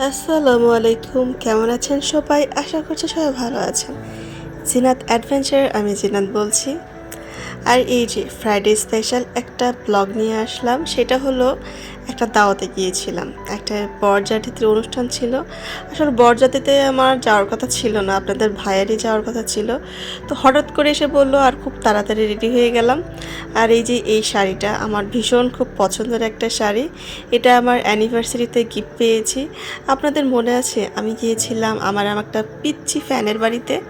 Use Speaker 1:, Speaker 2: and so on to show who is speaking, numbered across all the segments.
Speaker 1: আসসালামু আলাইকুম, কেমন আছেন সবাই? আশা করছি সবাই ভালো আছেন। জিনাত অ্যাডভেঞ্চার আমি জিনাত বলছি। আর এই যে ফ্রাইডে স্পেশাল একটা ব্লগ নিয়ে আসলাম, সেটা হলো একটা দাওয়াতে গিয়েছিলাম। একটা বরজাতিতে অনুষ্ঠান ছিল। আসলে বরজাতিতে আমার যাওয়ার কথা ছিল না, আপনাদের ভাইয়েরই যাওয়ার কথা ছিল। তো হঠাৎ করে এসে বলল, আর খুব তাড়াতাড়ি রেডি হয়ে গেলাম। আর এই যে এই শাড়িটা, আমার ভীষণ খুব পছন্দের একটা শাড়ি। এটা আমার অ্যানিভার্সারিতে গিফট পেয়েছি। আপনাদের মনে আছে, আমি গিয়েছিলাম আমার একটা পিচ্চি ফ্যানের বাড়িতে।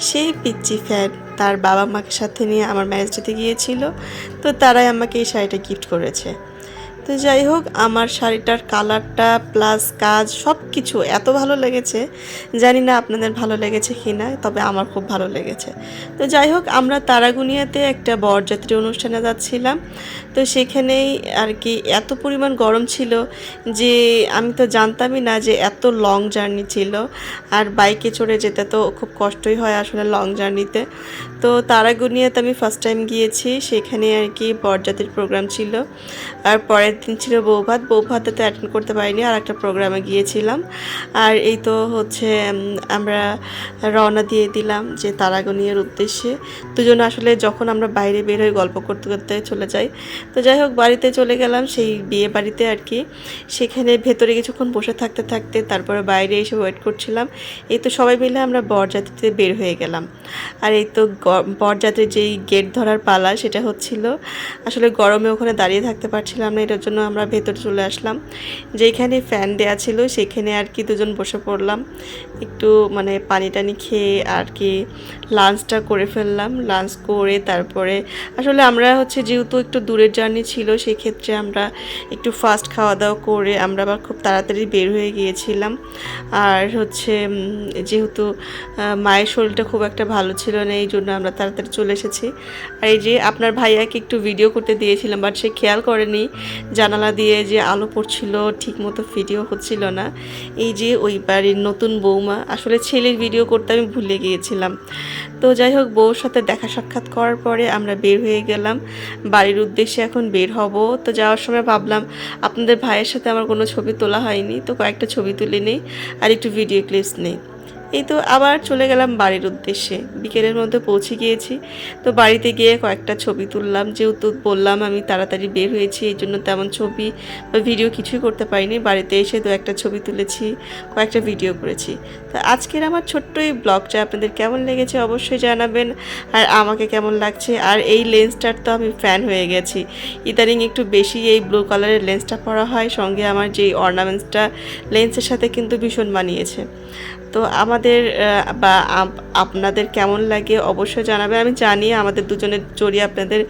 Speaker 1: সেই পিচ্চি ফ্যান তার বাবা মাকে সাথে নিয়ে আমার ম্যারেজটাতে গিয়েছিল। তো তারাই আমাকে এই শাড়িটা গিফট করেছে। তো যাই হোক, আমার শাড়িটার কালারটা প্লাস কাজ সব কিছু এত ভালো লেগেছে। জানি না আপনাদের ভালো লেগেছে কি না তবে আমার খুব ভালো লেগেছে। তো যাই হোক, আমরা তারাগুনিয়াতে একটা বরযাত্রী অনুষ্ঠানে যাচ্ছিলাম। তো সেখানেই আর কি এত পরিমাণ গরম ছিল যে আমি তো জানতামই না যে এত লং জার্নি ছিল। আর বাইকে চড়ে যেতে তো খুব কষ্টই হয় আসলে লং জার্নিতে তো তারাগুনিয়াতে আমি ফার্স্ট টাইম গিয়েছি সেখানে আর কি বরযাত্রীর প্রোগ্রাম ছিল। আর পরের দিন ছিল বৌভাত বৌভাতে তো অ্যাটেন্ড করতে পারিনি, আর একটা প্রোগ্রামে গিয়েছিলাম। আর এই তো হচ্ছে আমরা রওনা দিয়ে দিলাম যে তারাগনিয়ার উদ্দেশ্যে। দুজন আসলে যখন আমরা বাইরে বের হয়ে গল্প করতে করতে চলে যাই। তো যাই হোক, বাড়িতে চলে গেলাম সেই বিয়ে বাড়িতে আর কি। সেখানে ভেতরে কিছুক্ষণ বসে থাকতে থাকতে তারপরে বাইরে এসে ওয়েট করছিলাম। এই তো সবাই মিলে আমরা বরযাত্রীতে বের হয়ে গেলাম। আর এই তো বরযাত্রীর যেই গেট ধরার পালা, সেটা হচ্ছিল, আসলে গরমে ওখানে দাঁড়িয়ে থাকতে পারছিলাম না এটার জন্য আমরা ভেতরে চলে আসলাম। যেখানে ফ্যান দেয়া ছিল, সেখানে আর কি দুজন বসে পড়লাম। একটু মানে পানি টানি খেয়ে আর কি লাঞ্চটা করে ফেললাম। লাঞ্চ করে তারপরে আসলে আমরা হচ্ছে যেহেতু একটু দূরের জার্নি ছিল, সেক্ষেত্রে আমরা একটু ফাস্ট খাওয়া দাওয়া করে আমরা আবার খুব তাড়াতাড়ি বের হয়ে গিয়েছিলাম। আর হচ্ছে যেহেতু মায়ের শরীরটা খুব একটা ভালো ছিল না, এই জন্য আমরা তাড়াতাড়ি চলে এসেছি। আর এই যে আপনার ভাইয়াকে একটু ভিডিও করতে দিয়েছিলাম বাট সে খেয়াল করেনি জানালা দিয়ে যে আলো পড়ছিল ঠিক মতো ভিডিও হচ্ছিল না। এই যে ওই বাড়ির নতুন বৌমা, আসলে ছেলের ভিডিও করতে আমি ভুলে গিয়েছিলাম। তো যাই হোক, বউর সাথে দেখা সাক্ষাৎ করার পরে আমরা বের হয়ে গেলাম। বাড়ির উদ্দেশ্যে এখন বের হব। তো যাওয়ার সময় ভাবলাম, আপনাদের ভাইয়ের সাথে আমার কোনো ছবি তোলা হয়নি, তো কয়েকটা ছবি তুলে নেই আর একটু ভিডিও ক্লিপস নেই। এই তো আবার চলে গেলাম বাড়ির উদ্দেশ্যে। বিকেলের মধ্যে পৌঁছে গিয়েছি। তো বাড়িতে গিয়ে কয়েকটা ছবি তুললাম। যেহেতু বললাম আমি তাড়াতাড়ি বের হয়েছি, এই জন্য তেমন ছবি বা ভিডিও কিছুই করতে পারিনি। বাড়িতে এসে দু একটা ছবি তুলেছি, কয়েকটা ভিডিও করেছি। তো আজকের আমার ছোট্ট এই ব্লগটা আপনাদের কেমন লেগেছে অবশ্যই জানাবেন। আর আমাকে কেমন লাগছে? আর এই লেন্সটার তো আমি ফ্যান হয়ে গেছি। ইদানিং একটু বেশি এই ব্লু কালারের লেন্সটা পরা হয়। সঙ্গে আমার যেই অর্নামেন্টসটা লেন্সের সাথে কিন্তু ভীষণ মানিয়েছে। তো আমাদের বা আপনাদের কেমন লাগে অবশ্যই জানাবে। আমি জানি আমাদের দুজনের জড়ি আপনাদের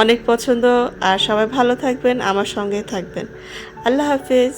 Speaker 1: অনেক পছন্দ। আর সবাই ভালো থাকবেন, আমার সঙ্গে থাকবেন। আল্লাহ হাফিজ।